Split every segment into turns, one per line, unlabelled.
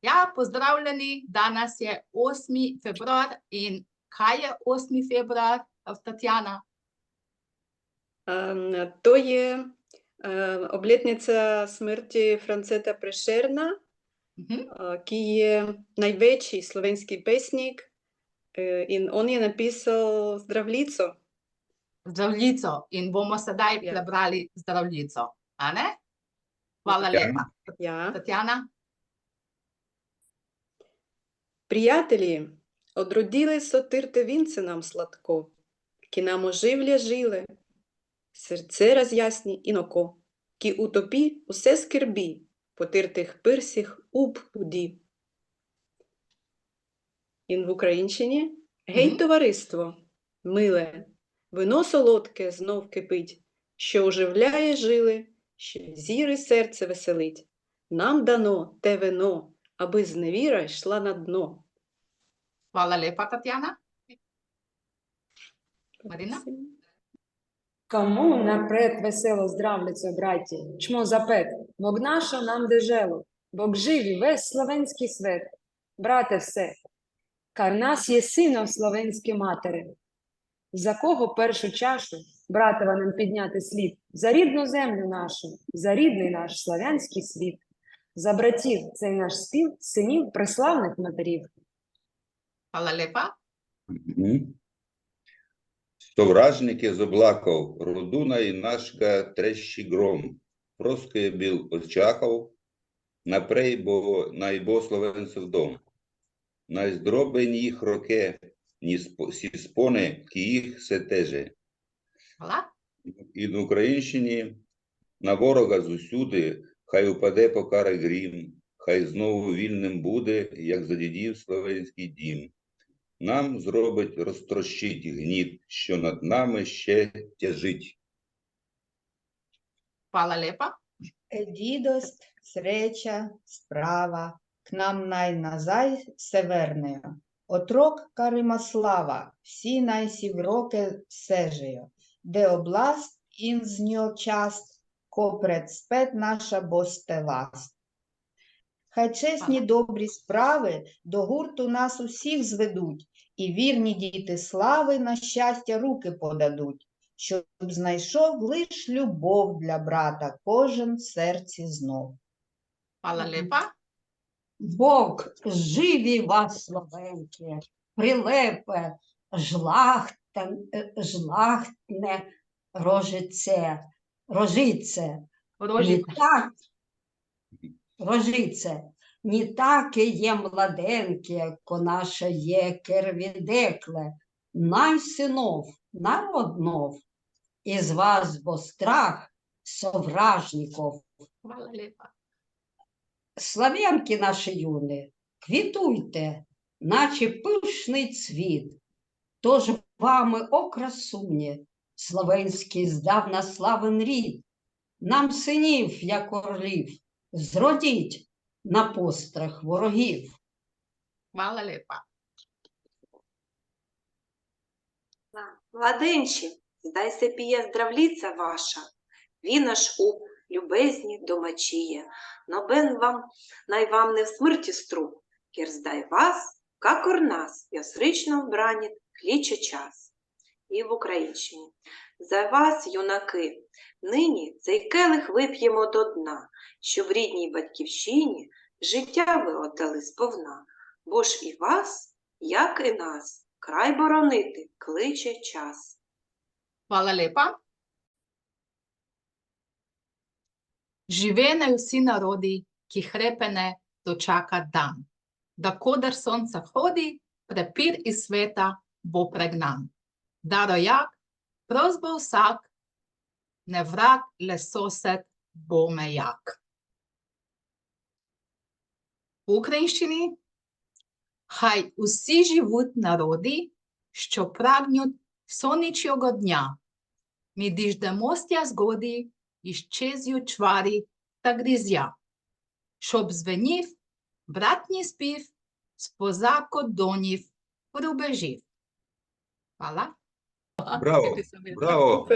Ja, pozdravljeni, danes je 8. februar in kaj je 8. februar, Tatjana?
Um, to je um, obletnica smrti Franceta Prešerna,
uh
-huh. ki je največji slovenski pesnik e, in on je napisal zdravljico.
Zdravljico in bomo sedaj
ja.
prebrali zdravljico, a ne? Hvala
ja.
lepa.
Ja.
Tatjana?
Приятелі, одроділи сотирте вінце нам сладко, ки нам оживлє жиле, серце роз'ясні іноко, ки утопі усе скербі, потиртих пирсіх уб уді. Ін в Українщині Гей, товариство, миле, вино солодке знов кипить, що оживляє жили, що зіри серце веселить. Нам дано те вино, аби зневіра йшла на дно.
Hvala lepa, Tatjana. Marina?
Кому напред весело здравляться, браті, чмо запет, бог наша нам дежело, бог живі весь словенський свет. Брате все, кар нас є сином словенські матери. За кого першу чашу братова нам підняти слід? За рідну землю нашу, за рідний наш славянський світ, за братів цей наш спів, синів преславних матерів.
Мгм. Совражники з облаков, Рудуна і нашка трещі гром, Проскає біл очаков, напрей бо найбо словенцев дом. Найздробень їх роке, ні сі споне, ки їх се теже. І в Українщині на ворога зусюди, хай упаде покара грім, хай знову вільним буде, як за дідів словенський дім. Нам зробить розтрощить гніт, що над нами ще тяжить.
Hvala lepa.
Дідость, среча, справа, к нам най назай севернею. Отрок Каримаслава, всі найсів роки сежею, де област ін з нього част, ко предспет наша босте ласт. Хай чесні добрі справи до гурту нас усіх зведуть, і вірні діти слави на щастя руки подадуть щоб знайшов лиш любов для брата кожен в серці знов.
Lepa.
Бог живі вас, словенки, прилепе, жлахтен, е, жлахтне, рожице, рожице, не так, рожице, не таке є младенке, ко наше є кервідекле, най синов, народнов, із вас бо страх совражников, Слав'янки наші юни, квітуйте, наче пишний цвіт. Тож вами, о красуні, словенський здавна славен рід, нам синів, як орлів, зродіть на пострах ворогів.
Hvala lepa.
Младенчі, здайся піє здравліця ваша, він аж у любезні домачіє, но бен вам, най вам не в смерті стру, кір здай вас, какор нас, ясрично вбрані, кліче час. І в Українщині. За вас, юнаки, нині цей келих вип'ємо до дна, що в рідній батьківщині життя ви отдали сповна, бо ж і вас, як і нас, край боронити кличе час.
Hvala lepa. Živenejo vsi narodi, ki hrepene dočaka dan. Da koder sonce hodi, prepir iz sveta bo pregnan. Da rojak, prost bo vsak, ne vrag, le sosed bo mejak. В українщині хай усі живуть народи, що прагнуть сонячного дня. Ми діждемося згоди, і щезю чварі та грізя, щоб звенів братній спів з поза кордонів рубежів. Хвала.
Браво! Браво!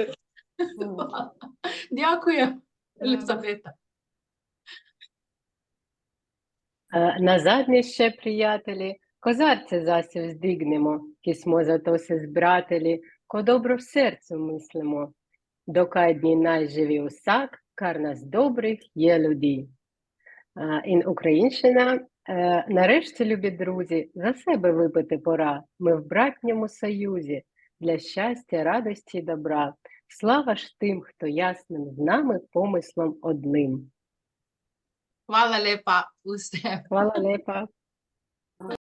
Дякую, Елизавета.
Е, Назадні ще, приятелі, козарце засів здигнемо, кисмо зато се збрателі, ко добро в серцю мислимо. Докай дні найживі усак, кар нас добрих є людей. Ін Українщина. Е, Нарешті, любі друзі, за себе випити пора. Ми в братньому союзі для щастя, радості і добра. Слава ж тим, хто ясним з нами помислом одним.
Хвала лепа, усе.
Хвала lepa.